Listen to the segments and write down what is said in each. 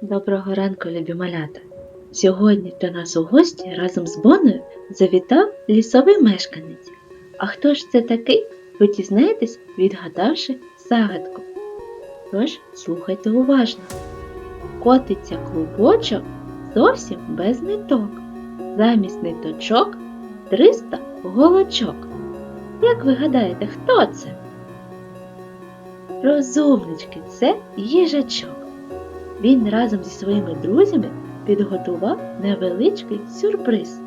Доброго ранку, любі малята! Сьогодні до нас у гості разом з Боною завітав лісовий мешканець. А хто ж це такий, ви дізнаєтесь, відгадавши загадку. Тож слухайте уважно. Котиться клубочок зовсім без ниток. Замість ниточок 300 голочок. Як ви гадаєте, хто це? Розумнички, це їжачок. Він разом зі своїми друзями підготував невеличкий сюрприз.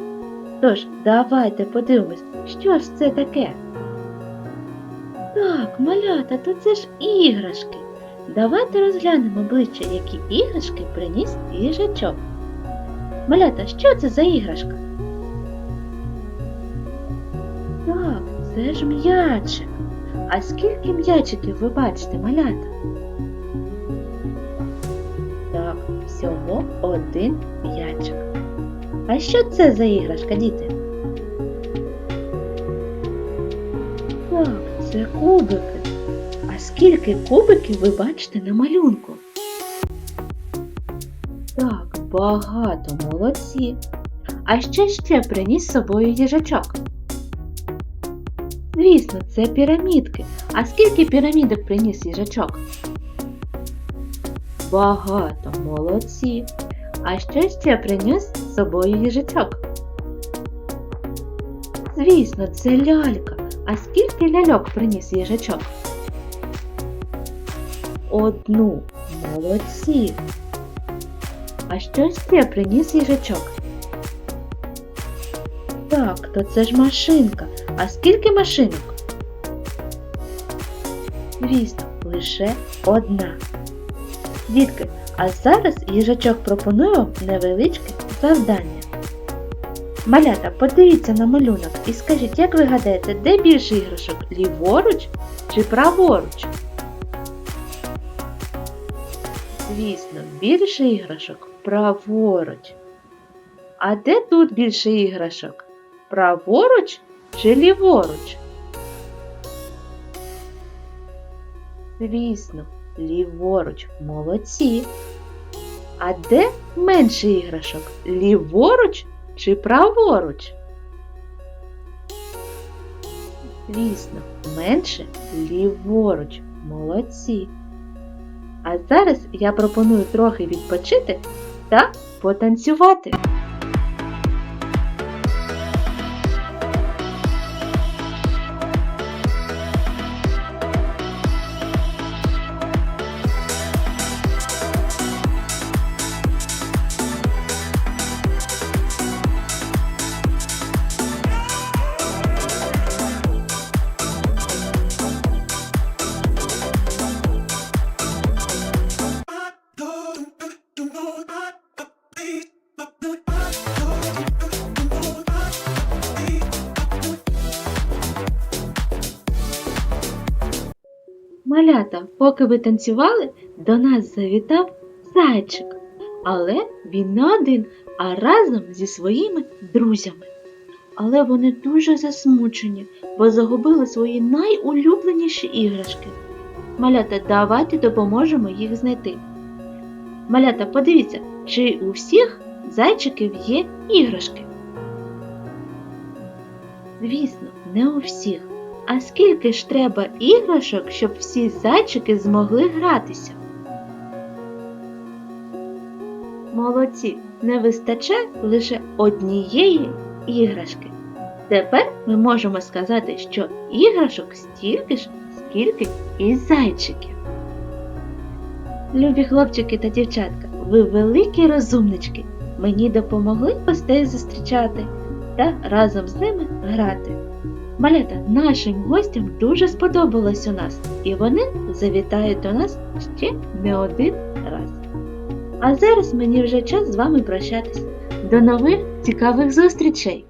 Тож, давайте подивимось, що ж це таке. Так, малята, то це ж іграшки. Давайте розглянемо ближче, які іграшки приніс їжачок. Малята, що це за іграшка? Так, це ж м'ячик. А скільки м'ячиків ви бачите, малята? Всього один м'ячик. А що це за іграшка, діти? Так, це кубики. А скільки кубиків ви бачите на малюнку? Так, багато молодці. А що ще приніс з собою їжачок? Звісно, це пірамідки. А скільки пірамідок приніс їжачок? Багато молодці. А що ще приніс з собою їжачок? Звісно, це лялька. А скільки ляльок приніс їжачок? Одну. Молодці. А що ще приніс їжачок? Так, то це ж машинка. А скільки машинок? Звісно, лише одна. Дітки, а зараз їжачок пропонує вам невеличке завдання. Малята, подивіться на малюнок і скажіть, як ви гадаєте, де більше іграшок? Ліворуч чи праворуч? Звісно, більше іграшок праворуч. А де тут більше іграшок? Праворуч чи ліворуч? Звісно, ліворуч молодці. А де менше іграшок? Ліворуч чи праворуч? Звісно, менше ліворуч. Молодці. А зараз я пропоную трохи відпочити та потанцювати. Малята, поки ви танцювали, до нас завітав зайчик. Але він не один, а разом зі своїми друзями. Але вони дуже засмучені, бо загубили свої найулюбленіші іграшки. Малята, давайте допоможемо їх знайти. Малята, подивіться, чи у всіх зайчиків є іграшки? Звісно, не у всіх. А скільки ж треба іграшок, щоб всі зайчики змогли гратися? Молодці, не вистачає лише однієї іграшки. Тепер ми можемо сказати, що іграшок стільки ж, скільки і зайчиків. Любі хлопчики та дівчатка, ви великі розумнички. Мені допомогли гостей зустрічати та разом з ними грати. Малята, нашим гостям дуже сподобалось у нас, і вони завітають до нас ще не один раз. А зараз мені вже час з вами прощатись. До нових цікавих зустрічей!